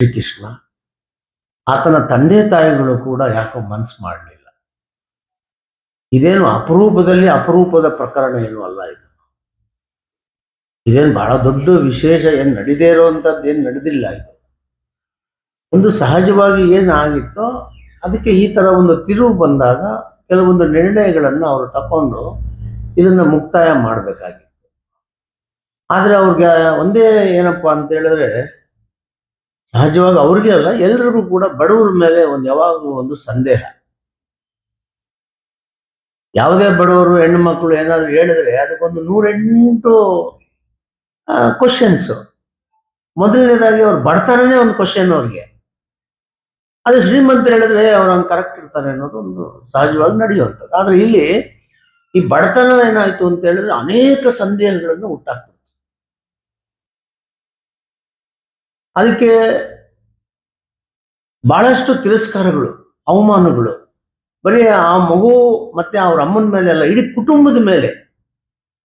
ಶ್ರೀಕೃಷ್ಣ, ಆತನ ತಂದೆ ತಾಯಿಗಳು ಕೂಡ ಯಾಕೋ ಮನ್ಸು ಮಾಡಲಿಲ್ಲ. ಇದೇನು ಅಪರೂಪದಲ್ಲಿ ಅಪರೂಪದ ಪ್ರಕರಣ ಏನು ಅಲ್ಲ ಇದು. ಇದೇನು ಬಹಳ ದೊಡ್ಡ ವಿಶೇಷ, ಏನು ನಡೀದೇ ಇರುವಂಥದ್ದು ಏನು ನಡೆದಿಲ್ಲ ಇದು. ಒಂದು ಸಹಜವಾಗಿ ಏನಾಗಿತ್ತೋ ಅದಕ್ಕೆ ಈ ಥರ ಒಂದು ತಿರುವು ಬಂದಾಗ ಕೆಲವೊಂದು ನಿರ್ಣಯಗಳನ್ನು ಅವರು ತಕೊಂಡು ಇದನ್ನು ಮುಕ್ತಾಯ ಮಾಡಬೇಕಾಗಿತ್ತು. ಆದರೆ ಅವ್ರಿಗೆ ಒಂದೇ ಏನಪ್ಪ ಅಂತ ಹೇಳಿದ್ರೆ ಸಹಜವಾಗಿ ಅವ್ರಿಗೆ ಅಲ್ಲ, ಎಲ್ರಿಗೂ ಕೂಡ ಬಡವರ ಮೇಲೆ ಒಂದು ಯಾವಾಗಲೂ ಒಂದು ಸಂದೇಹ. ಯಾವುದೇ ಬಡವರು ಹೆಣ್ಣು ಮಕ್ಕಳು ಏನಾದರೂ ಹೇಳಿದ್ರೆ ಅದಕ್ಕೊಂದು ನೂರೆಂಟು ಕ್ವಶನ್ಸು ಮೊದಲನೇದಾಗಿ ಅವ್ರು ಬಡತನನೇ ಒಂದು ಕ್ವಶನ್ ಅವ್ರಿಗೆ. ಅದೇ ಶ್ರೀಮಂತರು ಹೇಳಿದ್ರೆ ಅವ್ರು ಹಂಗೆ ಕರೆಕ್ಟ್ ಇರ್ತಾರೆ ಅನ್ನೋದು ಒಂದು ಸಹಜವಾಗಿ ನಡೆಯುವಂಥದ್ದು. ಆದರೆ ಇಲ್ಲಿ ಈ ಬಡತನ ಏನಾಯ್ತು ಅಂತ ಹೇಳಿದ್ರೆ ಅನೇಕ ಸಂದೇಹಗಳನ್ನು ಹುಟ್ಟಾಕ್ಬಿಡ್ತು. ಅದಕ್ಕೆ ಬಹಳಷ್ಟು ತಿರಸ್ಕಾರಗಳು, ಅವಮಾನಗಳು. ಬರೀ ಆ ಮಗು ಮತ್ತೆ ಅವ್ರ ಅಮ್ಮನ ಮೇಲೆ ಅಲ್ಲ, ಇಡೀ ಕುಟುಂಬದ ಮೇಲೆ.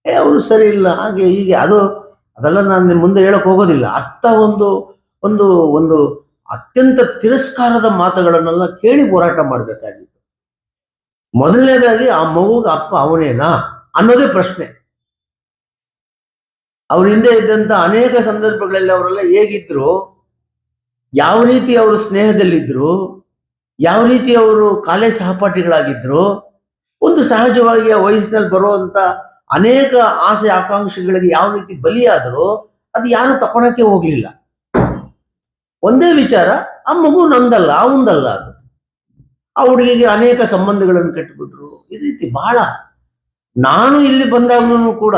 ಏ, ಅವರು ಸರಿ ಇಲ್ಲ, ಹಾಗೆ ಹೀಗೆ. ಅದು, ಅದೆಲ್ಲ ನಾನು ನಿಮ್ಮ ಮುಂದೆ ಹೇಳಕ್ ಹೋಗೋದಿಲ್ಲ. ಅಷ್ಟ ಒಂದು ಒಂದು ಒಂದು ಅತ್ಯಂತ ತಿರಸ್ಕಾರದ ಮಾತುಗಳನ್ನೆಲ್ಲ ಕೇಳಿ ಹೋರಾಟ ಮಾಡಬೇಕಾಗಿತ್ತು. ಮೊದಲನೇದಾಗಿ ಆ ಮಗುಗೆ ಅಪ್ಪ ಅವನೇನಾ ಅನ್ನೋದೇ ಪ್ರಶ್ನೆ. ಅವ್ರ ಹಿಂದೆ ಇದ್ದಂತ ಅನೇಕ ಸಂದರ್ಭಗಳಲ್ಲಿ ಅವರೆಲ್ಲ ಹೇಗಿದ್ರು, ಯಾವ ರೀತಿ ಅವರು ಸ್ನೇಹದಲ್ಲಿದ್ದರು ಯಾವ ರೀತಿ ಅವರು ಕಾಲೇಜ್ ಸಹಪಾಠಿಗಳಾಗಿದ್ರು, ಒಂದು ಸಹಜವಾಗಿ ಆ ವಯಸ್ಸಿನಲ್ಲಿ ಬರುವಂತ ಅನೇಕ ಆಸೆ ಆಕಾಂಕ್ಷೆಗಳಿಗೆ ಯಾವ ರೀತಿ ಬಲಿಯಾದರೂ, ಅದು ಯಾರು ತಕೊಳಕ್ಕೆ ಹೋಗ್ಲಿಲ್ಲ. ಒಂದೇ ವಿಚಾರ, ಆ ಮಗು ನಂದಲ್ಲ ಅವಂದಲ್ಲ ಅದು. ಆ ಹುಡುಗಿಗೆ ಅನೇಕ ಸಂಬಂಧಗಳನ್ನು ಕಟ್ಟಿಬಿಟ್ರು. ಈ ರೀತಿ ಬಹಳ ನಾನು ಇಲ್ಲಿ ಬಂದಾಗ್ಲೂ ಕೂಡ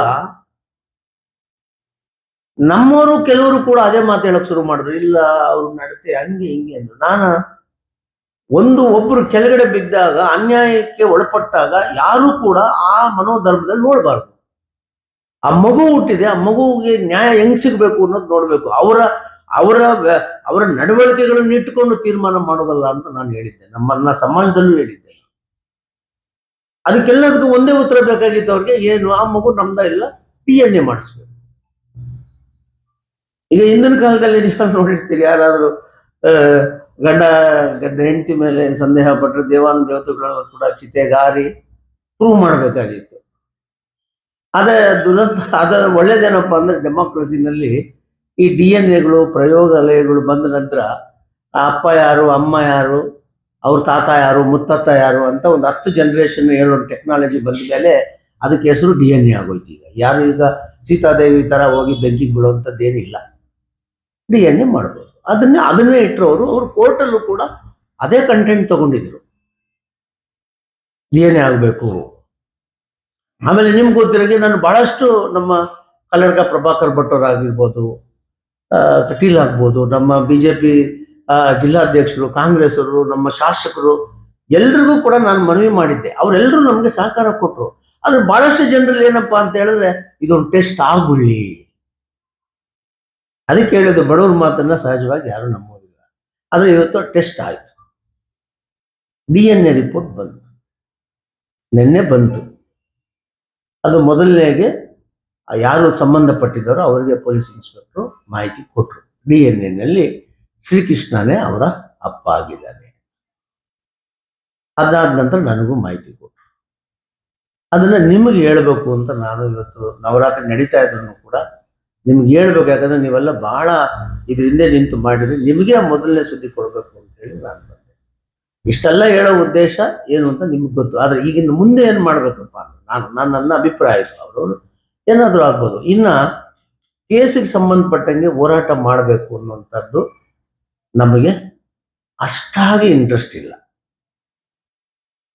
ನಮ್ಮವರು ಕೆಲವರು ಕೂಡ ಅದೇ ಮಾತು ಹೇಳಕ್ ಶುರು ಮಾಡಿದ್ರು. ಇಲ್ಲ, ಅವ್ರು ನಡತೆ ಹಂಗೆ ಹಿಂಗೆ ಅಂದ್ರು. ನಾನು ಒಂದು ಒಬ್ರು ಕೆಳಗಡೆ ಬಿದ್ದಾಗ, ಅನ್ಯಾಯಕ್ಕೆ ಒಳಪಟ್ಟಾಗ ಯಾರು ಕೂಡ ಆ ಮನೋಧರ್ಮದಲ್ಲಿ ನೋಡಬಾರ್ದು. ಆ ಮಗು ಹುಟ್ಟಿದೆ, ಆ ಮಗುವಿಗೆ ನ್ಯಾಯ ಹೆಂಗ್ ಸಿಗ್ಬೇಕು ಅನ್ನೋದು ನೋಡ್ಬೇಕು. ಅವರ ಅವರ ಅವರ ನಡವಳಿಕೆಗಳನ್ನು ಇಟ್ಟುಕೊಂಡು ತೀರ್ಮಾನ ಮಾಡೋದಲ್ಲ ಅಂತ ನಾನು ಹೇಳಿದ್ದೆ. ನಮ್ಮನ್ನ ಸಮಾಜದಲ್ಲೂ ಹೇಳಿದ್ದೆ. ಅದಕ್ಕೆಲ್ಲದಕ್ಕೂ ಒಂದೇ ಉತ್ತರ ಬೇಕಾಗಿತ್ತು ಅವ್ರಿಗೆ ಏನು, ಆ ಮಗು ನಮ್ದ ಇಲ್ಲ, ಪಿ ಎನ್ ಎ ಮಾಡಿಸ್ಬೇಕು. ಈಗ ಹಿಂದಿನ ಕಾಲದಲ್ಲಿ ನೀವು ನೋಡಿರ್ತೀರಿ ಯಾರಾದರೂ ಗಂಡ ಗಂಡ ಹೆಂಡತಿ ಮೇಲೆ ಸಂದೇಹ ಪಟ್ಟರೆ ದೇವಾನು ದೇವತೆಗಳೆಲ್ಲ ಕೂಡ ಚಿತೆಗಾರಿ ಪ್ರೂವ್ ಮಾಡಬೇಕಾಗಿತ್ತು. ಅದ ದುರಂತ, ಅದ ಒಳ್ಳೇದೇನಪ್ಪ ಅಂದ್ರೆ ಡೆಮೋಕ್ರಸಿನಲ್ಲಿ ಈ ಡಿ ಎನ್ ಎಗಳು ಪ್ರಯೋಗಾಲಯಗಳು ಬಂದ ನಂತರ ಆ ಅಪ್ಪ ಯಾರು, ಅಮ್ಮ ಯಾರು, ಅವ್ರ ತಾತ ಯಾರು ಮುತ್ತಾತ ಯಾರು ಅಂತ ಒಂದು ಹತ್ತು ಜನರೇಷನ್ ಹೇಳೋ ಟೆಕ್ನಾಲಜಿ ಬಂದ ಮೇಲೆ ಅದಕ್ಕೆ ಹೆಸರು ಡಿ ಎನ್ ಎ ಆಗೋಯ್ತು ಈಗ. ಯಾರು ಈಗ ಸೀತಾದೇವಿ ತರ ಹೋಗಿ ಬೆಂಕಿಗೆ ಬೀಳುವಂಥದ್ದೇನಿಲ್ಲ ಡಿ ಎನ್ ಎ ಮಾಡ್ಬೋದು. ಅದನ್ನೇ ಅದನ್ನೇ ಇಟ್ಟರು ಅವರು ಕೋರ್ಟಲ್ಲೂ ಕೂಡ ಅದೇ ಕಂಟೆಂಟ್ ತಗೊಂಡಿದ್ರು. ಡಿ ಎನ್ ಎ ಆಗಬೇಕು? ಆಮೇಲೆ ನಿಮ್ಗೆ ಗೊತ್ತಿರೋಗೆ ನಾನು ಬಹಳಷ್ಟು ನಮ್ಮ ಕಲ್ಲಡ್ಕ ಪ್ರಭಾಕರ್ ಭಟ್ಟವ್ರು ಆಗಿರ್ಬೋದು ಕಟೀಲ್ ಆಗ್ಬೋದು, ನಮ್ಮ ಬಿ ಜೆ ಪಿ ಜಿಲ್ಲಾಧ್ಯಕ್ಷರು ಕಾಂಗ್ರೆಸ್ಸರು ನಮ್ಮ ಶಾಸಕರು, ಎಲ್ರಿಗೂ ಕೂಡ ನಾನು ಮನವಿ ಮಾಡಿದ್ದೆ. ಅವರೆಲ್ಲರೂ ನಮಗೆ ಸಹಕಾರ ಕೊಟ್ಟರು ಆದರೆ ಬಹಳಷ್ಟು ಜನರಲ್ಲಿ ಏನಪ್ಪಾ ಅಂತ ಹೇಳಿದ್ರೆ, ಇದೊಂದು ಟೆಸ್ಟ್ ಆಗ್ಬಿಡ್ಲಿ. ಅದಕ್ಕೆ ಹೇಳಿದ್ದು ಬಡವ್ರ ಮಾತನ್ನ ಸಹಜವಾಗಿ ಯಾರು ನಂಬೋದಿಲ್ಲ. ಆದರೆ ಇವತ್ತು ಟೆಸ್ಟ್ ಆಯ್ತು. ಡಿ ಎನ್ ಎ ರಿಪೋರ್ಟ್ ಬಂತು. ನಿನ್ನೆ ಬಂತು. ಅದು ಮೊದಲನೇಗೆ ಯಾರು ಸಂಬಂಧಪಟ್ಟಿದ್ದಾರೋ ಅವರಿಗೆ ಪೊಲೀಸ್ ಇನ್ಸ್ಪೆಕ್ಟರ್ ಮಾಹಿತಿ ಕೊಟ್ಟರು ಡಿ ಎನ್ ಎನಲ್ಲಿ ಶ್ರೀಕೃಷ್ಣನೇ ಅವರ ಅಪ್ಪ ಆಗಿದ್ದಾನೆ. ಅದಾದ ನಂತರ ನನಗೂ ಮಾಹಿತಿ ಕೊಟ್ಟರು ಅದನ್ನ ನಿಮಗೆ ಹೇಳಬೇಕು ಅಂತ ನಾನು ಇವತ್ತು ನವರಾತ್ರಿ ನಡೀತಾ ಇದ್ರು ಕೂಡ ನಿಮ್ಗೆ ಹೇಳ್ಬೇಕು ಯಾಕಂದ್ರೆ ನೀವೆಲ್ಲ ಬಹಳ ಇದರಿಂದ ನಿಂತು ಮಾಡಿದ್ರೆ ನಿಮಗೆ ಮೊದಲನೇ ಸುದ್ದಿ ಕೊಡಬೇಕು ಅಂತ ಹೇಳಿ ನಾನು ಬಂದೆ. ಇಷ್ಟೆಲ್ಲ ಹೇಳೋ ಉದ್ದೇಶ ಏನು ಅಂತ ನಿಮ್ಗೆ ಗೊತ್ತು. ಆದ್ರೆ ಈಗಿನ ಮುಂದೆ ಏನು ಮಾಡ್ಬೇಕಪ್ಪ ನಾನು ನಾನು ನನ್ನ ಅಭಿಪ್ರಾಯ ಇತ್ತು. ಅವರು ಏನಾದರೂ ಆಗ್ಬೋದು. ಇನ್ನ ಕೇಸಿಗೆ ಸಂಬಂಧಪಟ್ಟಂಗೆ ಹೋರಾಟ ಮಾಡಬೇಕು ಅನ್ನುವಂಥದ್ದು ನಮಗೆ ಅಷ್ಟಾಗಿ ಇಂಟ್ರೆಸ್ಟ್ ಇಲ್ಲ.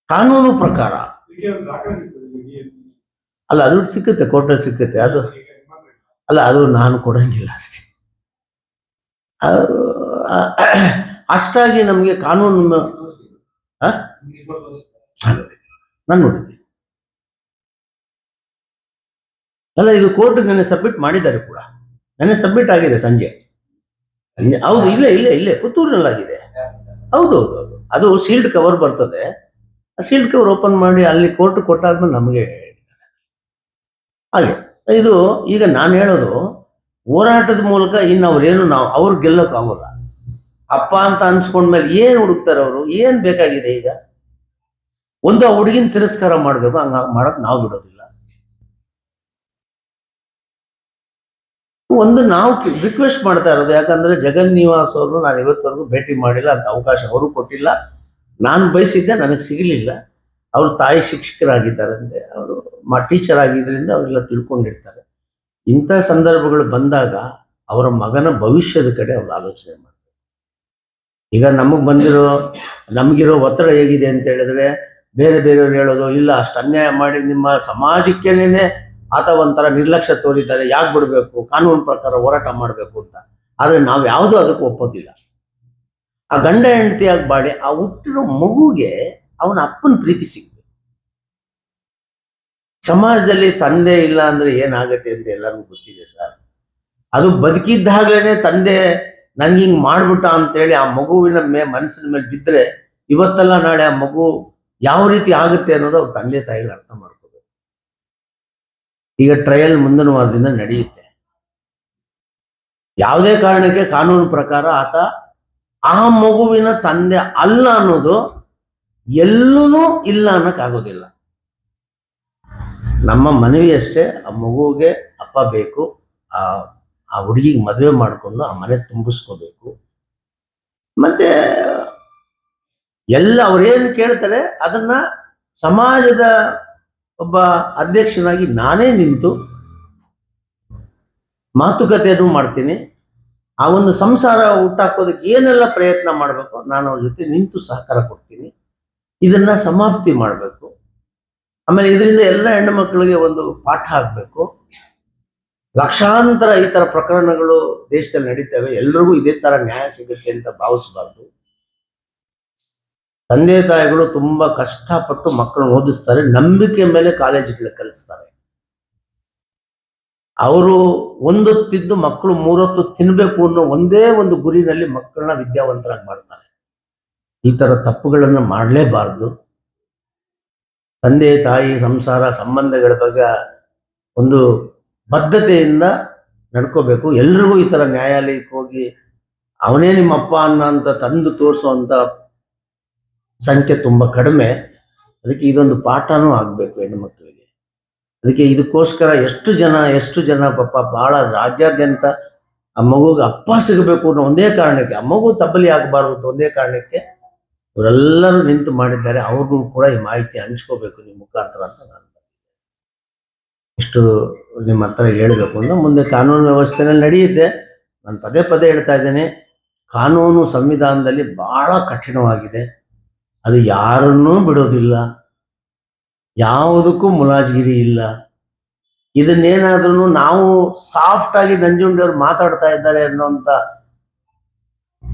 ಕಾನೂನು ಪ್ರಕಾರ. ಅಲ್ಲ ಅದು ಸಿಕ್ಕುತ್ತೆ ಕೋರ್ಟಲ್ಲಿ ಸಿಕ್ಕುತ್ತೆ. ಅದು ಅಲ್ಲ, ಅದು ನಾನು ಕೊಡಂಗಿಲ್ಲ ಅಷ್ಟೇ. ಅಷ್ಟಾಗಿ ನಮಗೆ ಕಾನೂನು? ನಾನು ನೋಡಿದ್ದೀನಿ ಅಲ್ಲ, ಇದು ಕೋರ್ಟ್ ನನಗೆ ಸಬ್ಮಿಟ್ ಮಾಡಿದ್ದಾರೆ ಕೂಡ. ನೆನೆ ಸಬ್ಮಿಟ್ ಆಗಿದೆ ಸಂಜೆ. ಹೌದು, ಇಲ್ಲೇ ಇಲ್ಲೇ ಇಲ್ಲೇ, ಪುತ್ತೂರಿನಲ್ಲಾಗಿದೆ. ಹೌದು ಹೌದು ಹೌದು. ಅದು ಸೀಲ್ಡ್ ಕವರ್ ಬರ್ತದೆ. ಆ ಸೀಲ್ಡ್ ಕವರ್ ಓಪನ್ ಮಾಡಿ ಅಲ್ಲಿ ಕೋರ್ಟ್ ಕೊಟ್ಟಾದ್ಮೇಲೆ ನಮಗೆ ಹಾಗೆ. ಇದು ಈಗ ನಾನು ಹೇಳೋದು, ಹೋರಾಟದ ಮೂಲಕ ಇನ್ನು ಅವ್ರೇನು ನಾವು, ಅವ್ರು ಗೆಲ್ಲೋಕ್ಕಾಗೋಲ್ಲ ಅಪ್ಪ ಅಂತ ಅನ್ಸ್ಕೊಂಡ್ಮೇಲೆ ಏನು ಹುಡುಕ್ತಾರೆ ಅವರು? ಏನ್ ಬೇಕಾಗಿದೆ ಈಗ? ಒಂದು ಆ ಹುಡುಗಿನ ತಿರಸ್ಕಾರ ಮಾಡಬೇಕು, ಹಂಗ ಮಾಡಕ್ ನಾವು ಬಿಡೋದಿಲ್ಲ. ಒಂದು ನಾವು ರಿಕ್ವೆಸ್ಟ್ ಮಾಡ್ತಾ ಇರೋದು, ಯಾಕಂದ್ರೆ ಜಗನ್ ನಿವಾಸ್ ಅವರು ನಾನು ಇವತ್ತವರೆಗೂ ಭೇಟಿ ಮಾಡಿಲ್ಲ ಅಂತ ಅವಕಾಶ ಅವರು ಕೊಟ್ಟಿಲ್ಲ. ನಾನು ಬಯಸಿದ್ದೆ, ನನಗೆ ಸಿಗಲಿಲ್ಲ. ಅವ್ರ ತಾಯಿ ಶಿಕ್ಷಕರಾಗಿದ್ದಾರಂತೆ, ಅವರು ಮಾ ಟೀಚರ್ ಆಗಿದ್ರಿಂದ ಅವರೆಲ್ಲ ತಿಳ್ಕೊಂಡಿರ್ತಾರೆ. ಇಂಥ ಸಂದರ್ಭಗಳು ಬಂದಾಗ ಅವರ ಮಗನ ಭವಿಷ್ಯದ ಕಡೆ ಅವರು ಆಲೋಚನೆ ಮಾಡ್ತಾರೆ ಈಗ ನಮಗೆ ಬಂದಿರೋ, ನಮಗಿರೋ ಒತ್ತಡ ಹೇಗಿದೆ ಅಂತ ಹೇಳಿದ್ರೆ ಬೇರೆ ಬೇರೆಯವ್ರು ಹೇಳೋದು, ಇಲ್ಲ ಅಷ್ಟು ಅನ್ಯಾಯ ಮಾಡಿ ನಿಮ್ಮ ಸಮಾಜಕ್ಕೇನೆ ಆತ ಒಂಥರ ನಿರ್ಲಕ್ಷ್ಯ ತೋರಿದ್ದಾರೆ, ಯಾಕೆ ಬಿಡಬೇಕು, ಕಾನೂನು ಪ್ರಕಾರ ಹೋರಾಟ ಮಾಡಬೇಕು ಅಂತ. ಆದರೆ ನಾವು ಯಾವುದೂ ಅದಕ್ಕೆ ಒಪ್ಪೋದಿಲ್ಲ. ಆ ಗಂಡ ಹೆಂಡತಿಯಾಗಿ ಬಾಡಿ ಆ ಹುಟ್ಟಿರೋ ಮಗುಗೆ ಅವನ ಅಪ್ಪನ ಪ್ರೀತಿ ಸಮಾಜದಲ್ಲಿ ತಂದೆ ಇಲ್ಲ ಅಂದ್ರೆ ಏನಾಗತ್ತೆ ಅಂತ ಎಲ್ಲರಿಗೂ ಗೊತ್ತಿದೆ ಸರ್. ಅದು ಬದುಕಿದ್ದಾಗಲೇ ತಂದೆ ನನ್ಗೆ ಹಿಂಗ್ ಮಾಡ್ಬಿಟ್ಟ ಅಂತೇಳಿ ಆ ಮಗುವಿನ ಮೇ, ಮನಸ್ಸಿನ ಮೇಲೆ ಬಿದ್ದರೆ ಇವತ್ತಲ್ಲ ನಾಳೆ ಆ ಮಗು ಯಾವ ರೀತಿ ಆಗುತ್ತೆ ಅನ್ನೋದು ಅವ್ರ ತಂದೆ ತಾಯಿಗಳು ಅರ್ಥ ಮಾಡ್ಕೋಬೇಕು. ಈಗ ಟ್ರಯಲ್ ಮುಂದಿನ ವಾರದಿಂದ ನಡೆಯುತ್ತೆ. ಯಾವುದೇ ಕಾರಣಕ್ಕೆ ಕಾನೂನು ಪ್ರಕಾರ ಆತ ಆ ಮಗುವಿನ ತಂದೆ ಅಲ್ಲ ಅನ್ನೋದು ಎಲ್ಲೂ ಇಲ್ಲ ಅನ್ನಕ್ಕಾಗೋದಿಲ್ಲ. ನಮ್ಮ ಮನವಿ ಅಷ್ಟೇ, ಆ ಮಗುವಿಗೆ ಅಪ್ಪ ಬೇಕು, ಆ ಆ ಹುಡುಗಿಗೆ ಮದುವೆ ಮಾಡಿಕೊಂಡು ಆ ಮನೆ ತುಂಬಿಸ್ಕೋಬೇಕು. ಮತ್ತೆ ಎಲ್ಲ ಅವ್ರೇನು ಕೇಳ್ತಾರೆ, ಅದನ್ನ ಸಮಾಜದ ಒಬ್ಬ ಅಧ್ಯಕ್ಷನಾಗಿ ನಾನೇ ನಿಂತು ಮಾತುಕತೆಯನ್ನು ಮಾಡ್ತೀನಿ. ಆ ಒಂದು ಸಂಸಾರ ಹುಟ್ಟಾಕೋದಕ್ಕೆ ಏನೆಲ್ಲ ಪ್ರಯತ್ನ ಮಾಡಬೇಕು ನಾನು ಅವ್ರ ಜೊತೆ ನಿಂತು ಸಹಕಾರ ಕೊಡ್ತೀನಿ. ಇದನ್ನ ಸಮಾಪ್ತಿ ಮಾಡಬೇಕು. ಆಮೇಲೆ ಇದರಿಂದ ಎಲ್ಲ ಹೆಣ್ಣು ಮಕ್ಕಳಿಗೆ ಒಂದು ಪಾಠ ಆಗಬೇಕು. ಲಕ್ಷಾಂತರ ಈ ತರ ಪ್ರಕರಣಗಳು ದೇಶದಲ್ಲಿ ನಡೀತವೆ. ಎಲ್ರಿಗೂ ಇದೇ ತರ ನ್ಯಾಯ ಸಿಗುತ್ತೆ ಅಂತ ಭಾವಿಸಬಾರ್ದು. ತಂದೆ ತಾಯಿಗಳು ತುಂಬಾ ಕಷ್ಟಪಟ್ಟು ಮಕ್ಕಳನ್ನ ಓದಿಸ್ತಾರೆ. ನಂಬಿಕೆ ಮೇಲೆ ಕಾಲೇಜುಗಳಿಗೆ ಕಲಿಸ್ತಾರೆ ಅವರು ಒಂದೊತ್ತಿದ್ದು ಮಕ್ಕಳು ಮೂರೊತ್ತು ತಿನ್ಬೇಕು ಅನ್ನೋ ಒಂದೇ ಒಂದು ಗುರಿನಲ್ಲಿ ಮಕ್ಕಳನ್ನ ವಿದ್ಯಾವಂತರಾಗಿ ಮಾಡ್ತಾರೆ. ಈ ಥರ ತಪ್ಪುಗಳನ್ನು ಮಾಡಲೇಬಾರ್ದು. ತಂದೆ, ತಾಯಿ, ಸಂಸಾರ, ಸಂಬಂಧಗಳ ಬಗ್ಗೆ ಒಂದು ಬದ್ಧತೆಯಿಂದ ನಡ್ಕೋಬೇಕು. ಎಲ್ರಿಗೂ ಈ ತರ ನ್ಯಾಯಾಲಯಕ್ಕೆ ಹೋಗಿ ಅವನೇ ನಿಮ್ಮ ಅಪ್ಪ ಅನ್ನ ಅಂತ ತಂದು ತೋರಿಸುವಂಥ ಸಂಖ್ಯೆ ತುಂಬಾ ಕಡಿಮೆ. ಅದಕ್ಕೆ ಇದೊಂದು ಪಾಠನೂ ಆಗಬೇಕು ಹೆಣ್ಣು ಮಕ್ಕಳಿಗೆ. ಅದಕ್ಕೆ ಇದಕ್ಕೋಸ್ಕರ ಎಷ್ಟು ಜನ ಎಷ್ಟು ಜನ ಪಾಪ ಬಹಳ ರಾಜ್ಯಾದ್ಯಂತ ಆ ಮಗುಗೆ ಅಪ್ಪ ಸಿಗಬೇಕು ಅನ್ನೋ ಒಂದೇ ಕಾರಣಕ್ಕೆ, ಆ ಮಗು ತಬ್ಬಲಿ ಆಗಬಾರ್ದು ಅಂತ ಒಂದೇ ಕಾರಣಕ್ಕೆ ಇವರೆಲ್ಲರೂ ನಿಂತು ಮಾಡಿದ್ದಾರೆ, ಅವ್ರಿಗೂ ಕೂಡ ಈ ಮಾಹಿತಿ ಹಂಚ್ಕೋಬೇಕು ನಿಮ್ಮ ಮುಖಾಂತರ ಅಂತ ನಾನು ಇಷ್ಟು ನಿಮ್ಮ ಹತ್ರ ಹೇಳಬೇಕು ಅಂತ ಮುಂದೆ ಕಾನೂನು ವ್ಯವಸ್ಥೆನಲ್ಲಿ ನಡೆಯುತ್ತೆ. ನಾನು ಪದೇ ಪದೇ ಹೇಳ್ತಾ ಇದ್ದೇನೆ, ಕಾನೂನು ಸಂವಿಧಾನದಲ್ಲಿ ಬಹಳ ಕಠಿಣವಾಗಿದೆ. ಅದು ಯಾರನ್ನೂ ಬಿಡೋದಿಲ್ಲ, ಯಾವುದಕ್ಕೂ ಮುಲಾಜ್ಗಿರಿ ಇಲ್ಲ. ಇದನ್ನೇನಾದ್ರೂ ನಾವು ಸಾಫ್ಟ್ ಆಗಿ ನಂಜುಂಡಿಯವ್ರು ಮಾತಾಡ್ತಾ ಇದ್ದಾರೆ ಅನ್ನೋಂಥ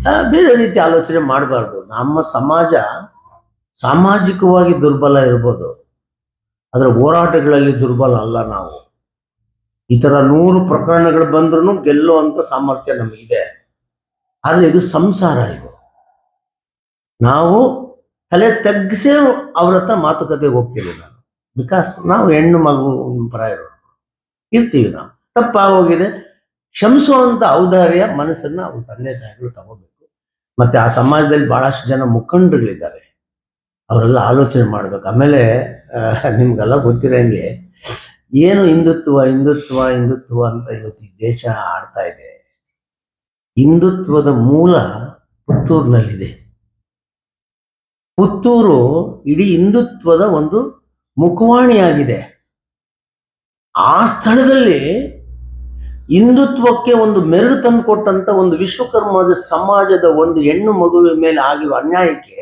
ಬೇರೆ ರೀತಿ ಆಲೋಚನೆ ಮಾಡಬಾರ್ದು. ನಮ್ಮ ಸಮಾಜ ಸಾಮಾಜಿಕವಾಗಿ ದುರ್ಬಲ ಇರ್ಬೋದು. ಅದರ ಹೋರಾಟಗಳಲ್ಲಿ ದುರ್ಬಲ ಅಲ್ಲ ನಾವು. ಈ ತರ ನೂರು ಪ್ರಕರಣಗಳು ಬಂದ್ರೂ ಗೆಲ್ಲುವಂಥ ಸಾಮರ್ಥ್ಯ ನಮಗಿದೆ. ಆದರೆ ಇದು ಸಂಸಾರ ಇದು. ನಾವು ತಲೆ ತಗ್ಗಿಸೇ ಅವ್ರ ಹತ್ರ ಮಾತುಕತೆಗೆ ಹೋಗ್ತೀವಿ ನಾನು ಬಿಕಾಸ್ ನಾವು ಹೆಣ್ಣು ಮಗು ಪ್ರಾಯ ಇರ್ತೀವಿ ನಾವು. ತಪ್ಪಾಗೋಗಿದೆ. ಕ್ಷಮಿಸುವಂತ ಔದಾರ್ಯ ಮನಸ್ಸನ್ನ ಅವ್ರ ತಂದೆ ತಾಯಿಗಳು ತಗೋಬೇಕು. ಮತ್ತೆ ಆ ಸಮಾಜದಲ್ಲಿ ಬಹಳಷ್ಟು ಜನ ಮುಖಂಡರುಗಳಿದ್ದಾರೆ. ಅವರೆಲ್ಲ ಆಲೋಚನೆ ಮಾಡ್ಬೇಕು. ಆಮೇಲೆ ನಿಮಗೆಲ್ಲ ಗೊತ್ತಿರೋಂಗೆ ಏನು ಹಿಂದುತ್ವ ಹಿಂದುತ್ವ ಹಿಂದುತ್ವ ಅಂತ ಇವತ್ತು ಈ ದೇಶ ಆಡ್ತಾ ಇದೆ. ಹಿಂದುತ್ವದ ಮೂಲ ಪುತ್ತೂರಿನಲ್ಲಿದೆ. ಪುತ್ತೂರು ಇಡೀ ಹಿಂದುತ್ವದ ಒಂದು ಮುಖವಾಣಿಯಾಗಿದೆ. ಆ ಸ್ಥಳದಲ್ಲಿ ಹಿಂದುತ್ವಕ್ಕೆ ಒಂದು ಮೆರುಗು ತಂದುಕೊಟ್ಟಂತ ಒಂದು ವಿಶ್ವಕರ್ಮದ ಸಮಾಜದ ಒಂದು ಹೆಣ್ಣು ಮಗುವಿನ ಮೇಲೆ ಆಗಿರುವ ಅನ್ಯಾಯಕ್ಕೆ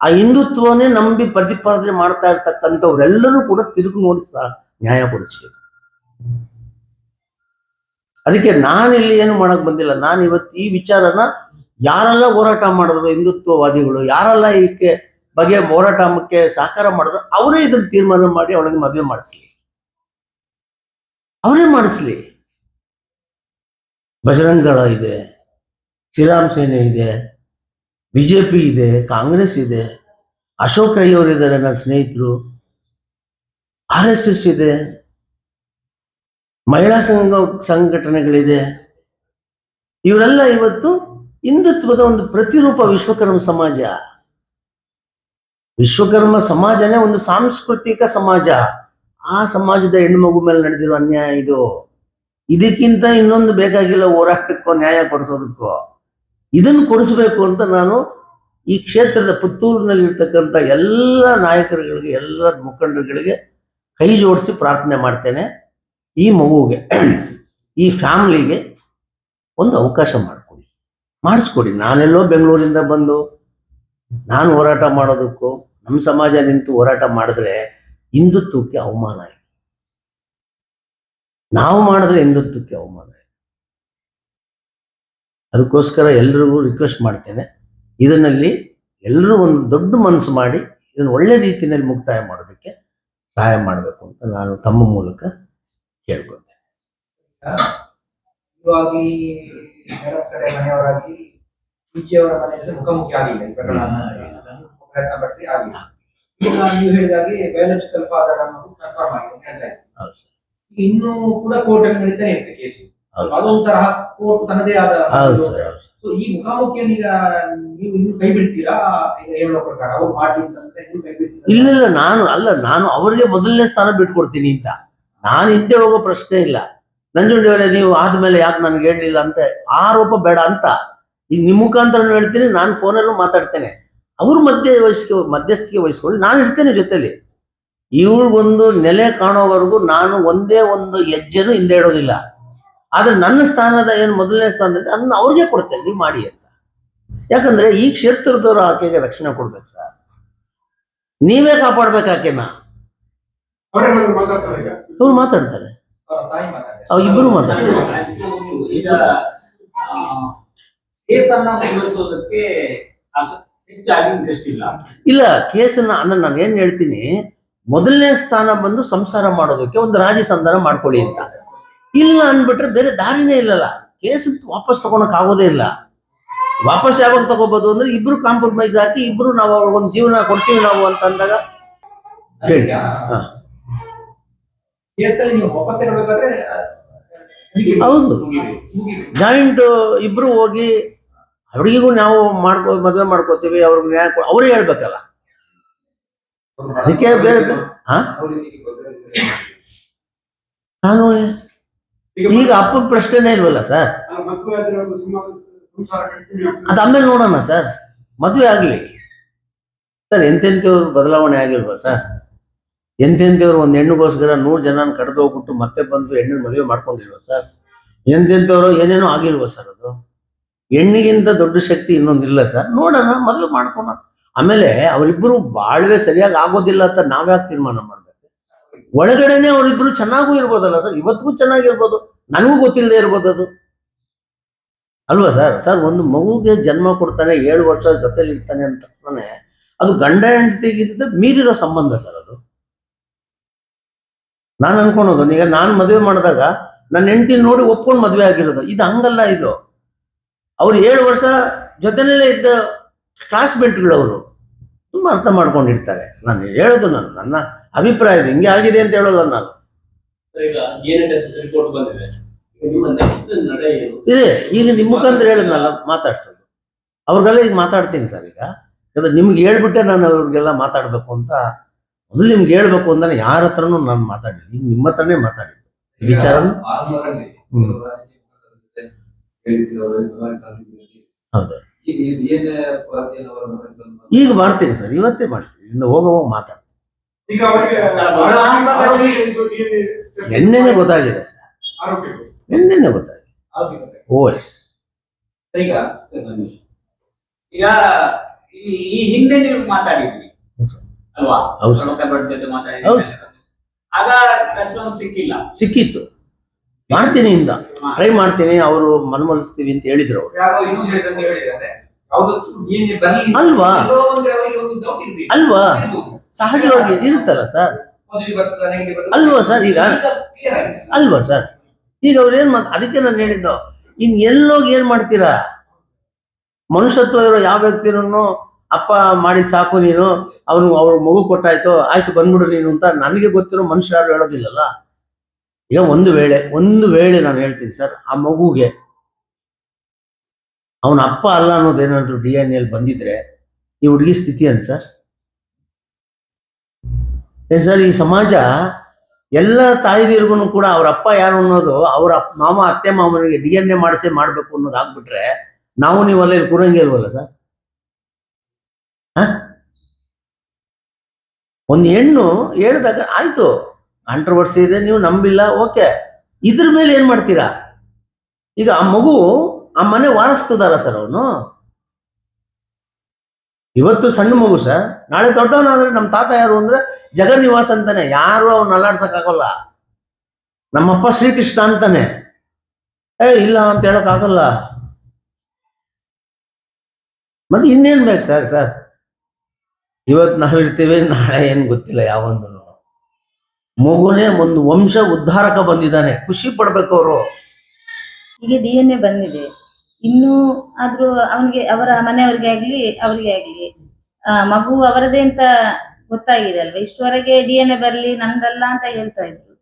ಆ ಹಿಂದುತ್ವನೇ ನಂಬಿ ಪ್ರತಿಪಾದನೆ ಮಾಡ್ತಾ ಇರ್ತಕ್ಕಂಥವ್ರೆಲ್ಲರೂ ಕೂಡ ತಿರುಗಿ ನೋಡಿ ಸಹ ನ್ಯಾಯ ಕೊಡಿಸ್ಬೇಕು. ಅದಕ್ಕೆ ನಾನಿಲ್ಲಿ ಏನು ಮಾಡಕ್ ಬಂದಿಲ್ಲ. ನಾನು ಇವತ್ತು ಈ ವಿಚಾರನ ಯಾರೆಲ್ಲ ಹೋರಾಟ ಮಾಡಿದ್ರು ಹಿಂದುತ್ವವಾದಿಗಳು, ಯಾರೆಲ್ಲ ಈಕೆ ಬಗೆ ಹೋರಾಟಕ್ಕೆ ಸಹಕಾರ ಮಾಡಿದ್ರು, ಅವರೇ ಇದನ್ನ ತೀರ್ಮಾನ ಮಾಡಿ ಅವಳಿಗೆ ಮದುವೆ ಮಾಡಿಸ್ಲಿ. ಅವರೇ ಮಾಡಿಸ್ಲಿ. ಬಜರಂಗ ದಳ ಇದೆ, ಶ್ರೀರಾಮ್ ಸೇನೆ ಇದೆ, ಬಿಜೆಪಿ ಇದೆ, ಕಾಂಗ್ರೆಸ್ ಇದೆ. ಅಶೋಕ್ ರೈ ಅವರು ಇದ್ದಾರೆ ನನ್ನ ಸ್ನೇಹಿತರು. ಆರ್ ಎಸ್ ಎಸ್ ಇದೆ. ಮಹಿಳಾ ಸಂಘ ಸಂಘಟನೆಗಳಿದೆ. ಇವರೆಲ್ಲ ಇವತ್ತು ಹಿಂದುತ್ವದ ಒಂದು ಪ್ರತಿರೂಪ ವಿಶ್ವಕರ್ಮ ಸಮಾಜ. ವಿಶ್ವಕರ್ಮ ಸಮಾಜನೇ ಒಂದು ಸಾಂಸ್ಕೃತಿಕ ಸಮಾಜ. ಆ ಸಮಾಜದ ಹೆಣ್ಮಗು ಮೇಲೆ ನಡೆದಿರೋ ಅನ್ಯಾಯ ಇದು. ಇದಕ್ಕಿಂತ ಇನ್ನೊಂದು ಬೇಕಾಗಿಲ್ಲ ಹೋರಾಟಕ್ಕೋ ನ್ಯಾಯ ಕೊಡಿಸೋದಕ್ಕೋ ಇದನ್ನು ಕೊಡಿಸ್ಬೇಕು ಅಂತ ನಾನು ಈ ಕ್ಷೇತ್ರದ ಪುತ್ತೂರಿನಲ್ಲಿರ್ತಕ್ಕಂಥ ಎಲ್ಲ ನಾಯಕರುಗಳಿಗೆ, ಎಲ್ಲ ಮುಖಂಡರುಗಳಿಗೆ ಕೈ ಜೋಡಿಸಿ ಪ್ರಾರ್ಥನೆ ಮಾಡ್ತೇನೆ ಈ ಮಗುವಿಗೆ, ಈ ಫ್ಯಾಮ್ಲಿಗೆ ಒಂದು ಅವಕಾಶ ಮಾಡಿಕೊಡಿ. ಮಾಡಿಸ್ಕೊಡಿ. ನಾನೆಲ್ಲೋ ಬೆಂಗಳೂರಿಂದ ಬಂದು ನಾನು ಹೋರಾಟ ಮಾಡೋದಕ್ಕೂ, ನಮ್ಮ ಸಮಾಜ ನಿಂತು ಹೋರಾಟ ಮಾಡಿದ್ರೆ ಹಿಂದುತ್ವಕ್ಕೆ ಅವಮಾನ ಇದೆ ನಾವು ಮಾಡಿದ್ರೆ ಹಿಂದುತ್ವಕ್ಕೆ ಅವಮಾನ ಅದಕ್ಕೋಸ್ಕರ ಎಲ್ರಿಗೂ ರಿಕ್ವೆಸ್ಟ್ ಮಾಡ್ತೇನೆ. ಇದರಲ್ಲಿ ಎಲ್ಲರೂ ಒಂದು ದೊಡ್ಡ ಮನಸ್ಸು ಮಾಡಿ ಇದನ್ನು ಒಳ್ಳೆ ರೀತಿಯಲ್ಲಿ ಮುಕ್ತಾಯ ಮಾಡೋದಕ್ಕೆ ಸಹಾಯ ಮಾಡಬೇಕು ಅಂತ ನಾನು ತಮ್ಮ ಮೂಲಕ ಕೇಳ್ಕೊತೇನೆ ಮುಖಾಮುಖಿ ಇನ್ನು ಕೂಡ ಕೋರ್ಟ್ ಅಲ್ಲಿ ನಡೀತಾನೆ ಇರುತ್ತೆ ಕೇಸು ಅದೊಂದು ತರಹ ಕೋರ್ಟ್ ತನ್ನದೇ ಆದ ಹೌದು ಸರ್ ಹೌದು ಸರ್. ಸೊ ಈ ಮುಖಾಮುಖಿಯನ್ನು ಈಗ ನೀವು ಇನ್ನು ಕೈ ಬಿಡ್ತೀರಾ? ಈಗ ಹೇಳೋ ಪ್ರಕಾರ ಅವ್ರು ಮಾಡ್ಲಿ ಅಂತಂದ್ರೆ ನೀವು ಕೈ ಬಿಡ್ತೀರಾ? ಇಲ್ಲ ಇಲ್ಲ ನಾನು ಅಲ್ಲ ನಾನು ಅವರಿಗೆ ಮೊದಲನೇ ಸ್ಥಾನ ಬಿಟ್ಕೊಡ್ತೀನಿ ಅಂತ. ನಾನು ಹಿಂದೆ ಹೋಗೋ ಪ್ರಶ್ನೆ ಇಲ್ಲ. ನಂಜುಂಡಿಯವರೇ ನೀವು ಆದ್ಮೇಲೆ ಯಾಕೆ ನನಗೆ ಹೇಳಲಿಲ್ಲ ಅಂತ ಆರೋಪ ಬೇಡ ಅಂತ. ಈಗ ನಿಮ್ಮ ಮುಖಾಂತರ ಹೇಳ್ತೀನಿ ನಾನು ಫೋನಲ್ಲೂ ಮಾತಾಡ್ತೇನೆ. ಅವ್ರ ಮಧ್ಯ ವಹಿಸ್ಕೊ ಮಧ್ಯಸ್ಥಿಕೆ ವಹಿಸ್ಕೊಳ್ಳಿ ನಾನು ಇಡ್ತೇನೆ ಜೊತೆಲಿ. ಇವ್ರಿಗೊಂದು ನೆಲೆ ಕಾಣೋವರೆಗೂ ನಾನು ಒಂದೇ ಒಂದು ಹೆಜ್ಜೆನೂ ಹಿಂದೆ ಇಡೋದಿಲ್ಲ. ಆದ್ರೆ ನನ್ನ ಸ್ಥಾನದ ಏನು ಮೊದಲನೇ ಸ್ಥಾನದಲ್ಲಿ ಅದನ್ನ ಅವ್ರಿಗೆ ಕೊಡ್ತೇನೆ ನೀವು ಮಾಡಿ ಅಂತ. ಯಾಕಂದ್ರೆ ಈ ಕ್ಷೇತ್ರದವರು ಆಕೆಗೆ ರಕ್ಷಣೆ ಕೊಡ್ಬೇಕು ಸರ್. ನೀವೇ ಕಾಪಾಡ್ಬೇಕು ಆಕೆನ. ಇವ್ರು ಮಾತಾಡ್ತಾರೆ. ಇಬ್ಬರು ತಾಯಿ ಮಾತಾಡ್ತಾರೆ. ಇಲ್ಲ. ಕೇಸನ್ನ ಅಂದ್ರೆ ನಾನು ಏನ್ ಹೇಳ್ತೀನಿ ಮೊದಲನೇ ಸ್ಥಾನ ಬಂದು ಸಂಸಾರ ಮಾಡೋದಕ್ಕೆ ಒಂದು ರಾಜಿ ಸಂಧಾನ ಮಾಡ್ಕೊಳ್ಳಿ ಅಂತ. ಇಲ್ಲ ಅಂದ್ಬಿಟ್ರೆ ಬೇರೆ ದಾರಿನೇ ಇಲ್ಲಲ್ಲ. ಕೇಸ್ ವಾಪಸ್ ತಗೊಳಕ್ ಆಗೋದೇ ಇಲ್ಲ. ವಾಪಸ್ ಯಾವಾಗ ತಗೋಬಹುದು ಅಂದ್ರೆ ಇಬ್ರು ಕಾಂಪ್ರಮೈಸ್ ಹಾಕಿ ಇಬ್ರು ನಾವು ಒಂದು ಜೀವನ ಕೊಡ್ತೀವಿ ನಾವು ಅಂತ ಅಂದಾಗ. ಹೌದು. ಜಾಯಿಂಟ್ ಇಬ್ರು ಹೋಗಿ ಅವ್ರಿಗೂ ನಾವು ಮಾಡ್ಕೋ ಮದುವೆ ಮಾಡ್ಕೋತೀವಿ ಅವ್ರಿಗೆ ನ್ಯಾಯ ಅವರೇ ಹೇಳ್ಬೇಕಲ್ಲ. ಅದಕ್ಕೆ ಬೇರೆ ಹಾ? ನಾನು ಈಗ ಅಪ್ಪನ ಪ್ರಶ್ನೆನೇ ಇಲ್ವಲ್ಲ ಸರ್? ಅದು ಆಮೇಲೆ ನೋಡೋಣ ಸರ್. ಮದುವೆ ಆಗ್ಲಿ. ಸರ್, ಎಂತೆಂಥವ್ರು ಬದಲಾವಣೆ ಆಗಿಲ್ವಾ ಸರ್? ಎಂತೆಂಥವ್ರು ಒಂದು ಹೆಣ್ಣುಗೋಸ್ಕರ ನೂರು ಜನನ ಕಡ್ದು ಹೋಗ್ಬಿಟ್ಟು ಮತ್ತೆ ಬಂದು ಹೆಣ್ಣಿನ ಮದುವೆ ಮಾಡ್ಕೊಂಡಿಲ್ವಾ ಸರ್? ಎಂತೆಂಥವ್ರು ಏನೇನೋ ಆಗಿಲ್ವಾ ಸರ್ ಅದು? ಹೆಣ್ಣಿಗಿಂತ ದೊಡ್ಡ ಶಕ್ತಿ ಇನ್ನೊಂದಿಲ್ಲ ಸರ್. ನೋಡೋಣ, ಮದುವೆ ಮಾಡ್ಕೋಣ ಆಮೇಲೆ ಅವರಿಬ್ಬರು ಬಾಳ್ವೆ ಸರಿಯಾಗಿ ಆಗೋದಿಲ್ಲ ಅಂತ ನಾವ್ಯಾಕೆ ತೀರ್ಮಾನ ಮಾಡ್ಬೇಕು? ಒಳಗಡೆನೆ ಅವರಿಬ್ರು ಚೆನ್ನಾಗೂ ಇರ್ಬೋದಲ್ಲ ಸರ್? ಇವತ್ತಿಗೂ ಚೆನ್ನಾಗಿರ್ಬೋದು. ನನಗೂ ಗೊತ್ತಿಲ್ಲದೆ ಇರ್ಬೋದು ಅದು. ಅಲ್ವಾ ಸರ್? ಸರ್, ಒಂದು ಮಗುಗೆ ಜನ್ಮ ಕೊಡ್ತಾನೆ, ಏಳು ವರ್ಷ ಜೊತೆಲಿ ಇರ್ತಾನೆ ಅಂತ ಅದು ಗಂಡ ಹೆಂಡತಿಗಿಂತ ಮೀರಿರೋ ಸಂಬಂಧ ಸರ್ ಅದು. ನಾನು ಅನ್ಕೊಳೋದು, ಈಗ ನಾನು ಮದುವೆ ಮಾಡಿದಾಗ ನನ್ನ ಹೆಂಡತಿ ನೋಡಿ ಒಪ್ಕೊಂಡು ಮದುವೆ ಆಗಿರೋದು. ಇದು ಹಂಗಲ್ಲ ಇದು. ಅವ್ರು ಏಳು ವರ್ಷ ಜೊತೆನಲ್ಲೇ ಇದ್ದ ಕ್ಲಾಸ್ಮೇಟ್ಗಳು ತುಂಬ ತುಂಬಾ ಅರ್ಥ ಮಾಡ್ಕೊಂಡಿರ್ತಾರೆ. ನಾನು ಹೇಳೋದು ನಾನು ನನ್ನ ಅಭಿಪ್ರಾಯ ಇದು. ಹಿಂಗೆ ಆಗಿದೆ ಅಂತ ಹೇಳೋದು ನಾನು. ಸರ್, ಈಗ ಏನೇ ಟೆಸ್ಟ್ ರಿಪೋರ್ಟ್ ಬಂದಿದೆ ಈಗ ನಿಮ್ಮ ನೆಕ್ಸ್ಟ್ ನಡೆ ಏನು? ಇದೆ ಈಗ ನಿಮ್ಮ ಮುಖಾಂತರ ಹೇಳಿದ್ನಲ್ಲ ಮಾತಾಡ್ಸೋದು. ಅವ್ರಿಗೆಲ್ಲ ಈಗ ಮಾತಾಡ್ತೀನಿ ಸರ್ ಈಗ. ಯಾಕಂದ್ರೆ ನಿಮ್ಗೆ ಹೇಳ್ಬಿಟ್ಟೆ ನಾನು ಅವ್ರಿಗೆಲ್ಲ ಮಾತಾಡ್ಬೇಕು ಅಂತ. ಮೊದಲು ನಿಮ್ಗೆ ಹೇಳ್ಬೇಕು ಅಂದ್ರೆ ಯಾರ ಹತ್ರನೂ ನಾನು ಮಾತಾಡಿಲ್ಲ. ಈಗ ನಿಮ್ಮ ಹತ್ರನೇ ಮಾತಾಡಿದ್ದು. ವಿಚಾರ? ಹೌದು. ಈಗ ಮಾಡ್ತೀನಿ ಸರ್ ಇವತ್ತೇ ಮಾಡ್ತೀನಿ. ಇನ್ನು ಹೋಗುವಾಗ ಮಾತಾಡ್ತೀನಿ. ನಿನ್ನೆನೆ ಗೊತ್ತಾಗಿದೆ ಸರ್. ಆರೋಗ್ಯ ನಿನ್ನೆನೆ ಗೊತ್ತಾಗಿದೆ. ಓ ಎಸ್. ಈಗ ಈಗ ಈ ಈ ಹಿಂದೆ ನೀವು ಮಾತಾಡಿದ್ರಿ ಅಲ್ವಾ? ಮಾತಾಡಿದ್ರಿ. ಆಗ ರೆಸ್ಪಾನ್ಸ್ ಸಿಕ್ಕಿಲ್ಲ. ಸಿಕ್ಕಿತ್ತು. ಮಾಡ್ತೀನಿ ಇಂದ. ಟ್ರೈ ಮಾಡ್ತೀನಿ ಅವರು ಮನವೊಲಿಸ್ತೀವಿ ಅಂತ ಹೇಳಿದ್ರು ಅವರು. ಅಲ್ವಾ? ಅಲ್ವಾ? ಸಹಜವಾಗಿ ಇರುತ್ತಲ್ಲ ಸರ್? ಅಲ್ವಾ ಸರ್ ಈಗ? ಅಲ್ವಾ ಸರ್? ಈಗ ಅವ್ರು ಏನ್ ಮಾತ್ ಅದಕ್ಕೆ ನಾನು ಹೇಳಿದ್ದು ಇನ್ ಎಲ್ಲೋಗಿ ಏನ್ ಮಾಡ್ತೀರಾ? ಮನುಷ್ಯತ್ವ ಇರೋ ಯಾವ ವ್ಯಕ್ತಿನೂ ಅಪ್ಪ ಮಾಡಿ ಸಾಕು ನೀನು ಅವನು ಅವ್ರ ಮಗು ಕೊಟ್ಟಾಯ್ತು ಆಯ್ತು ಬಂದ್ಬಿಡು ನೀನು ಅಂತ ನನಗೆ ಗೊತ್ತಿರೋ ಮನುಷ್ಯ ಯಾರು ಹೇಳೋದಿಲ್ಲಲ್ಲ? ಈಗ ಒಂದು ವೇಳೆ ಒಂದು ವೇಳೆ ನಾನು ಹೇಳ್ತೀನಿ ಸರ್, ಆ ಮಗುಗೆ ಅವನ ಅಪ್ಪ ಅಲ್ಲ ಅನ್ನೋದು ಅನ್ನೋದೇನಾದ್ರು ಡಿ ಎನ್ ಎಲ್ ಬಂದಿದ್ರೆ, ಈ ಹುಡುಗಿ ಸ್ಥಿತಿ ಅಂತ ಸರ್? ಏನ್ ಸರ್, ಈ ಸಮಾಜ ಎಲ್ಲ ತಾಯಿದಿರ್ಗು ಕೂಡ ಅವ್ರ ಅಪ್ಪ ಯಾರು ಅನ್ನೋದು ಅವ್ರ ಮಾಮ, ಅತ್ತೆ ಮಾಮನಿಗೆ ಡಿ ಎನ್ ಎ ಮಾಡಿಸೇ ಮಾಡಬೇಕು ಅನ್ನೋದು ಆಗ್ಬಿಟ್ರೆ, ನಾವು ನೀವಲ್ಲ ಇಲ್ಲಿ ಕೂರಂಗೆ ಇಲ್ವಲ್ಲ ಸರ್? ಒಂದು ಹೆಣ್ಣು ಹೇಳಿದಾಗ ಆಯ್ತು. ಕಾಂಟ್ರವರ್ಸಿ ಇದೆ, ನೀವು ನಂಬಿಲ್ಲ, ಓಕೆ. ಇದ್ರ ಮೇಲೆ ಏನ್ ಮಾಡ್ತೀರಾ? ಈಗ ಆ ಮಗು, ಆ ಮನೆ ವಾರಿಸ್ತದಲ್ಲ ಸರ್ ಅವನು. ಇವತ್ತು ಸಣ್ಣ ಮಗು ಸರ್. ನಾಳೆ ದೊಡ್ಡವನಾದ್ರೆ ನಮ್ಮ ತಾತ ಯಾರು ಅಂದ್ರೆ ಜಗನ್ನಿವಾಸ ಅಂತಾನೆ. ಯಾರು ಅವ್ನು ಅಲ್ಲಾಡ್ಸಕ್ಕಾಗಲ್ಲ. ನಮ್ಮಪ್ಪ ಶ್ರೀಕೃಷ್ಣ ಅಂತಾನೆ. ಏ, ಇಲ್ಲ ಅಂತ ಹೇಳಕ್ ಆಗಲ್ಲ ಮತ್ತೆ ಇನ್ನೇನ್ ಬೇಕು ಸರ್ ಸರ್? ಇವತ್ತು ನಾವಿರ್ತೀವಿ, ನಾಳೆ ಏನ್ ಗೊತ್ತಿಲ್ಲ ಯಾವೊಂದು ಮಗುನೇ ಒಂದು ವಂಶ ಉದ್ಧಾರಕ ಬಂದಿದ್ದಾನೆ. ಖುಷಿ ಪಡ್ಬೇಕು ಅವರು. ಈಗ ಡಿ ಎನ್ ಎ ಬಂದಿದೆ. ಇನ್ನು ಆದ್ರೂ ಅವನಿಗೆ ಅವರ ಮನೆಯವರಿಗೆ ಆಗ್ಲಿ ಅವರಿಗೆ ಆಗ್ಲಿ ಆ, ಮಗು ಅವರದೇ ಅಂತ ಗೊತ್ತಾಗಿದೆ ಅಲ್ವಾ? ಇಷ್ಟುವರೆಗೆ ಡಿ ಎನ್ ಎ ಬರ್ಲಿ ನಂದಲ್ಲ ಅಂತ ಹೇಳ್ತಾ ಇದ್ರು.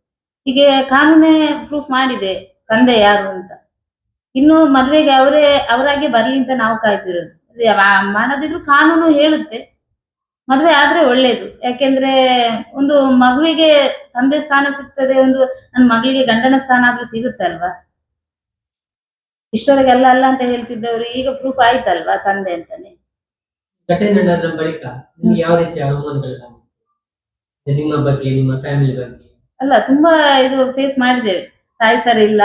ಹೀಗೆ ಕಾನೂನೇ ಪ್ರೂಫ್ ಮಾಡಿದೆ ತಂದೆ ಯಾರು ಅಂತ. ಇನ್ನು ಮದ್ವೆಗೆ ಅವರೇ ಅವರಾಗೆ ಬರ್ಲಿ ಅಂತ ನಾವು ಕಾಯ್ತಿರೋದು. ಮಾಡದಿದ್ರು ಕಾನೂನು ಹೇಳುತ್ತೆ. ಮದ್ವೆ ಆದ್ರೆ ಒಳ್ಳೇದು. ಯಾಕೆಂದ್ರೆ ಒಂದು ಮಗುವಿಗೆ ತಂದೆ ಸ್ಥಾನ ಸಿಗ್ತದೆ ಒಂದು ನನ್ನ ಮಗಳಿಗೆ ಗಂಡನ ಸ್ಥಾನ ಆದ್ರೂ ಸಿಗುತ್ತೆ ಅಲ್ವಾ? ಇಷ್ಟವರೆಗೆ ಅಲ್ಲ ಅಲ್ಲ ಅಂತ ಹೇಳ್ತಿದ್ದವ್ರು ಈಗ ಪ್ರೂಫ್ ಆಯ್ತಲ್ವಾ ತಂದೆ ಅಂತಾನೆ? ಘಟನೆ ನಡೆದ ಬಳಿಕ ನಿಮ್ಗೆ ಯಾವ ರೀತಿಯ ಅನುಮಾನಗಳು ನಿಮ್ಮ ಬಗ್ಗೆ ನಿಮ್ಮ ಫ್ಯಾಮಿಲಿ ಬಗ್ಗೆ? ಅಲ್ಲ ತುಂಬಾ ಇದು ಫೇಸ್ ಮಾಡಿದ್ದೇವೆ. ತಾಯಿ ಸರಿ ಇಲ್ಲ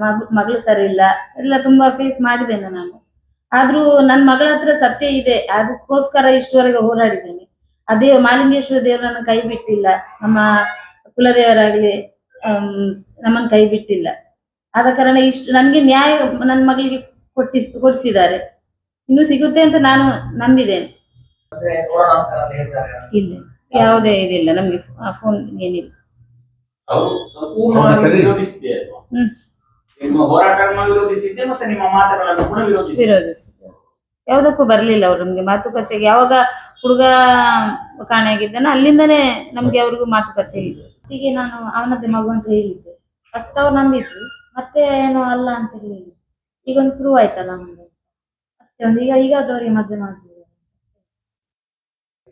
ಮಗ್ ಮಗಳು ಸರಿ ಇಲ್ಲ ಎಲ್ಲ ತುಂಬಾ ಫೇಸ್ ಮಾಡಿದ್ದೇನೆ ನಾನು. ಆದ್ರೂ ನನ್ನ ಮಗಳ ಹತ್ರ ಸತ್ಯ ಇದೆ. ಅದಕ್ಕೋಸ್ಕರ ಇಷ್ಟುವರೆಗೆ ಹೋರಾಡಿದ್ದೇನೆ. ಅದೇ ಮಾಲಿಂಗೇಶ್ವರ ದೇವರನ್ನು ಕೈ ಬಿಟ್ಟಿಲ್ಲ. ನಮ್ಮ ಕುಲದೇವರಾಗ್ಲಿ ಹ್ಮ್ ನಮ್ಮನ್ನು ಕೈ ಬಿಟ್ಟಿಲ್ಲ. ಆದ ಕಾರಣ ಇಷ್ಟು ನನಗೆ ನ್ಯಾಯ ನನ್ನ ಮಗಳಿಗೆ ಕೊಟ್ಟಿ ಕೊಡಿಸಿದ್ದಾರೆ. ಇನ್ನು ಸಿಗುತ್ತೆ ಅಂತ ನಾನು ನಂಬಿದ್ದೇನೆ. ಅಂದ್ರೆ ನೋಡೋಣ ಅಂತ ಹೇಳ್ತಾರೆ ಇಲ್ಲ. ಯಾವುದೇ ಇದಿಲ್ಲ. ನಮ್ಗೆ ಫೋನ್ ಏನಿಲ್ಲ. ಹ್ಮ್. ನಿಮ್ಮ ಹೋರಾಟವನ್ನು ವಿರೋಧಿಸಿದ್ದೆ ಮತ್ತೆ ನಿಮ್ಮ ಮಾತುಗಳನ್ನು ಕೂಡ ವಿರೋಧಿಸಿದೆ ವಿರೋಧಿಸಿದ್ದೆ. ಯಾವುದಕ್ಕೂ ಬರ್ಲಿಲ್ಲ ಅವ್ರು ನಮ್ಗೆ ಮಾತುಕತೆಗೆ. ಯಾವಾಗ ಹುಡುಗ ಕಾಣೆಯಾಗಿದ್ದಾನೆ ಅಲ್ಲಿಂದನೇ ನಮ್ಗೆ ಅವ್ರಿಗೂ ಮಾತುಕತೆ ಇಲ್ಲ ಹೀಗೆ ನಾನು ಅವನದ್ದೇ ಮಗು ಅಂತ ಹೇಳಿದ್ದೆ. ಫಸ್ಟ್ ಅವ್ರು ನಂಬಿದ್ರು ಮತ್ತೆ ಏನೋ ಅಲ್ಲ ಅಂತ ಹೇಳಿ ಈಗ ಒಂದು ಪ್ರೂವ್ ಆಯ್ತಲ್ಲ ನಮಗೆ. ಅಷ್ಟೇ ಒಂದು ಈಗ ಈಗ ಅದು ಅವರಿಗೆ ಮದುವೆ ಮಾಡ್ತಿದ್ದಾರೆ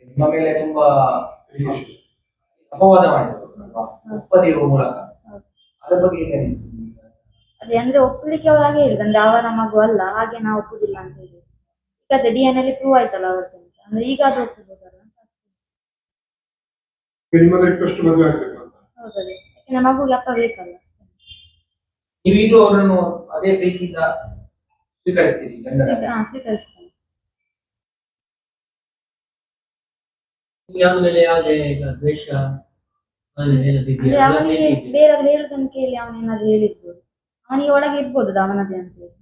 ನಿಮ್ಮ ಮೇಲೆ ತುಂಬಾ ಅಪವಾದ ಮಾಡಿದ್ರು. ಒಪ್ಪದಿರುವ ಒಪ್ಪದೇ ಮೂಲಕ ಅದ್ರ ಬಗ್ಗೆ ಹೇಗೆ? ಅದೇ ಅಂದ್ರೆ ಒಪ್ಪಲಿಕ್ಕೆ ಅವ್ರು ಹಾಗೆ ಹೇಳಿದ್ರು ಅಂದ್ರೆ ಅವರ ಮಗು ಅಲ್ಲ ಹಾಗೆ ನಾವು ಒಪ್ಪುದಿಲ್ಲ ಅಂತ ಹೇಳಿ. ಈಗ ಅದೇ ಡಿ ಎನ್ ಅಲ್ಲಿ ಪ್ರೂವ್ ಆಯ್ತಲ್ಲ ಅವ್ರದ್ದು ಅಂತ. ಅಂದ್ರೆ ಈಗ ಅದು ಒಪ್ಪುಬೋದಲ್ಲ ಅಂತ ಹೌದದೇ ಯಾಕಂದ್ರೆ ಮಗುಗೆ ಅಪ್ಪ ಬೇಕಲ್ಲ ಅಷ್ಟೇ. ನೀವು ಈಗಲೂ ಅವರನ್ನು ಅದೇ ಪ್ರೀತಿಯಿಂದ ಸ್ವೀಕರಿಸ್ತೀರಿ ಗಂಡನ? ಸ್ವೀಕ- ಹಾ, ಸ್ವೀಕರಿಸ್ತೇನೆ. ನಿಮ್ಗೆ ಅವನ ಮೇಲೆ ಯಾವುದೇ ಈಗ ದ್ವೇಷ ಅವನ ಮೇಲೆ ಅಂದ್ರೆ ಅವನಿಗೆ? ಬೇರೆಯವ್ರು ಹೇಳುದನ್ನು ಕೇಳಿ ಅವನೇನಾದ್ರು ಹೇಳಿರ್ಬೋದು. ಅವನಿಗೆ ಒಳಗೆ ಇರ್ಬೋದು ದಾಮನತೆ ಅವನದೇ ಅಂತ ಹೇಳಿ.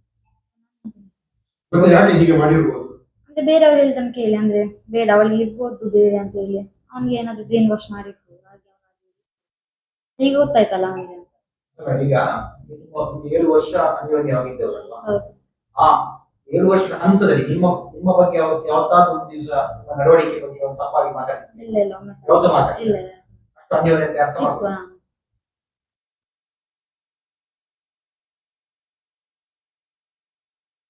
ಮತ್ತೆ ಯಾಕೆ ಹೀಗೆ ಮಾಡಿರ್ಬೋದು? ಅಂದ್ರೆ ಬೇರೆಯವ್ರು ಹೇಳ್ತಾನೆ ಕೇಳಿ ಅಂದ್ರೆ ಬೇಡ ಅವಳಿಗೆ ಇರ್ಬೋದು ಬೇರೆ ಅಂತ ಹೇಳಿ. ಅವನಿಗೆ ಏನಾದ್ರು ಗ್ರೀನ್ ವಾಶ್ ಮಾಡಿರ್ಬೋದು ಹಾಗೆ ಈಗ ಗೊತ್ತಾಯ್ತಲ್ಲ ಅವನಿಗೆ ಅಂತ. ಅಲ್ಲ, ಈಗ ನಿಮ್ಮ ಒಂದು ಏಳು ವರ್ಷ ಅನ್ಯೋನ್ಯವಾಗಿದ್ದವರಲ್ವಾ ಹೌದು. ಆ ಏಳು ವರ್ಷದ ಹಂತದಲ್ಲಿ ನಿಮ್ಮ ನಿಮ್ಮ ಬಗ್ಗೆ ಯಾವತ್ತು ಯಾವತ್ತಾದ್ರೂ ಒಂದು ದಿವಸ ನಿಮ್ಮ ನಡವಳಿಕೆ ಬಗ್ಗೆ ತಪ್ಪಾಗಿ ಮಾತಾಡಿ ಇಲ್ಲ ಇಲ್ಲ ಒಮ್ಮೆ ಯಾವ್ದು ಮಾತಾಡಿ ಇಲ್ಲ ಇಲ್ಲ. ಅಷ್ಟು ಅನ್ಯೋನ್ಯತೆ ಅರ್ಥ ಇತ್ತು ಮಾಡ್ಕೊಂಡು ಹಾ.